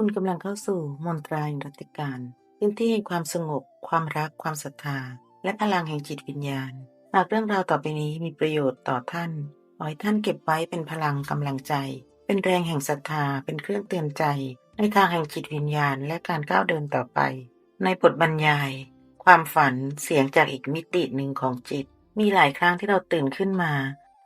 คุณกำลังเข้าสู่มนตราแห่งรัตติการพื้นที่แห่งความสงบ ความรัก ความศรัทธา และพลังแห่งจิตวิญญาณ หากเรื่องราวต่อไปนี้มีประโยชน์ต่อท่าน ขอให้ท่านเก็บไว้เป็นพลังกำลังใจ เป็นแรงแห่งศรัทธา เป็นเครื่องเตือนใจ ในทางแห่งจิตวิญญาณ และการก้าวเดินต่อไป ในบทบรรยาย ความฝัน เสียงจากอีกมิติหนึ่งของจิต มีหลายครั้งที่เราตื่นขึ้นมา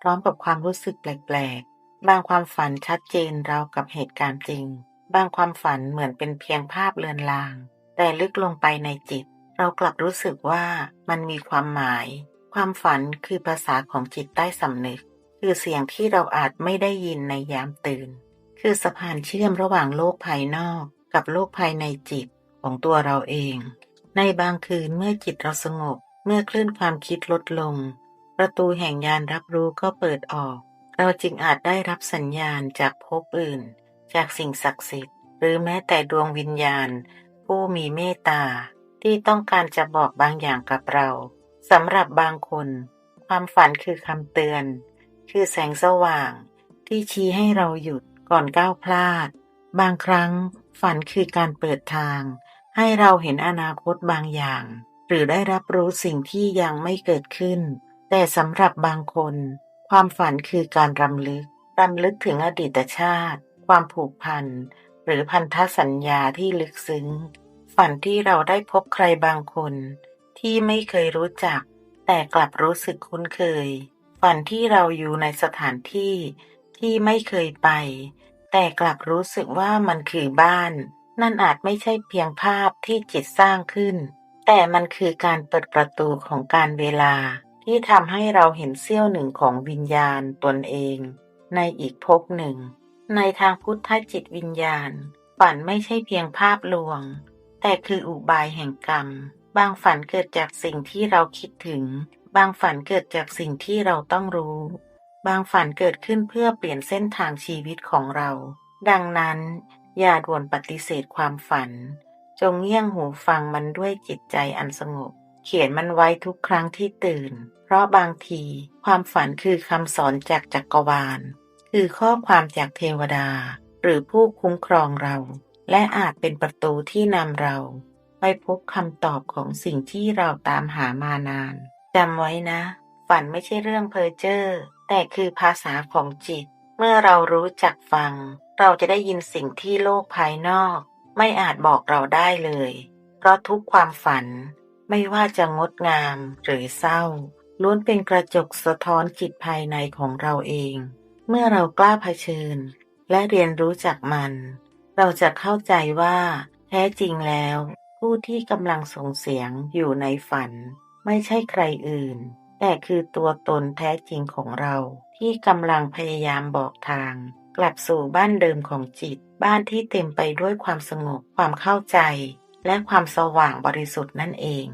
พร้อมกับความรู้สึกแปลกๆ บางความฝันชัดเจนราวกับเหตุการณ์จริง บางความฝันเหมือนเป็นเพียงภาพเลือนลาง แต่ลึกลงไปในจิต เรากลับรู้สึกว่ามันมีความหมาย ความฝันคือภาษาของจิตใต้สำนึก คือเสียงที่เราอาจไม่ได้ยินในยามตื่น คือสะพานเชื่อมระหว่างโลกภายนอกกับโลกภายในจิตของตัวเราเอง ในบางคืนเมื่อจิตเราสงบ เมื่อคลื่นความคิดลดลง ประตูแห่งยานรับรู้ก็เปิดออก เราจึงอาจได้รับสัญญาณจากภพอื่น จากสิ่งศักดิ์สิทธิ์ หรือแม้แต่ดวงวิญญาณ ผู้มีเมตตา ที่ต้องการจะบอกบางอย่างกับเราสำหรับบางคน ความฝันคือคำเตือน คือแสงสว่าง ที่ชี้ให้เราหยุดก่อนก้าวพลาด บางครั้งฝันคือการเปิดทาง ให้เราเห็นอนาคตบางอย่าง หรือได้รับรู้สิ่งที่ยังไม่เกิดขึ้น แต่สำหรับบางคน ความฝันคือการรำลึกรำลึกถึงอดีตชาติ ความผูกพัน หรือพันธสัญญาที่ลึกซึ้ง ฝันที่เราได้พบใครบางคน ที่ไม่เคยรู้จัก แต่กลับรู้สึกคุ้นเคย ฝันที่เราอยู่ในสถานที่ที่ไม่เคยไป แต่กลับรู้สึกว่ามันคือบ้าน นั่นอาจไม่ใช่เพียงภาพที่จิตสร้างขึ้น แต่มันคือการเปิดประตูของการเวลา ที่ทำให้เราเห็นเสี้ยวหนึ่งของวิญญาณตนเอง ในอีกภพหนึ่ง ในทางพุทธจิตวิญญาณ ฝันไม่ใช่เพียงภาพลวง แต่คืออุบายแห่งกรรม บางฝันเกิดจากสิ่งที่เราคิดถึง บางฝันเกิดจากสิ่งที่เราต้องรู้ บางฝันเกิดขึ้นเพื่อเปลี่ยนเส้นทางชีวิตของเรา ดังนั้น อย่าด่วนปฏิเสธความฝัน จงเงี่ยงหูฟังมันด้วยจิตใจอันสงบ เขียนมันไว้ทุกครั้งที่ตื่น เพราะบางที ความฝันคือคำสอนจากจักรวาล คือข้อความจากเทวดา หรือผู้คุ้มครองเรา และอาจเป็นประตูที่นำเรา ไปพบคำตอบของสิ่งที่เราตามหามานานจำไว้นะ ฝันไม่ใช่เรื่องเพ้อเจ้อแต่คือภาษาของจิต เมื่อเรารู้จักฟัง เราจะได้ยินสิ่งที่โลกภายนอก ไม่อาจบอกเราได้เลย เพราะทุกความฝัน ไม่ว่าจะงดงามหรือเศร้าล้วนเป็นกระจกสะท้อนจิตภายในของเราเอง เมื่อเรากล้าเผชิญ และเรียนรู้จักมัน เราจะเข้าใจว่า แท้จริงแล้ว ผู้ที่กำลังส่งเสียงอยู่ในฝัน ไม่ใช่ใครอื่น แต่คือตัวตนแท้จริงของเรา ที่กำลังพยายามบอกทาง กลับสู่บ้านเดิมของจิต บ้านที่เต็มไปด้วยความสงบความเข้าใจ และความสว่างบริสุทธิ์นั่นเอง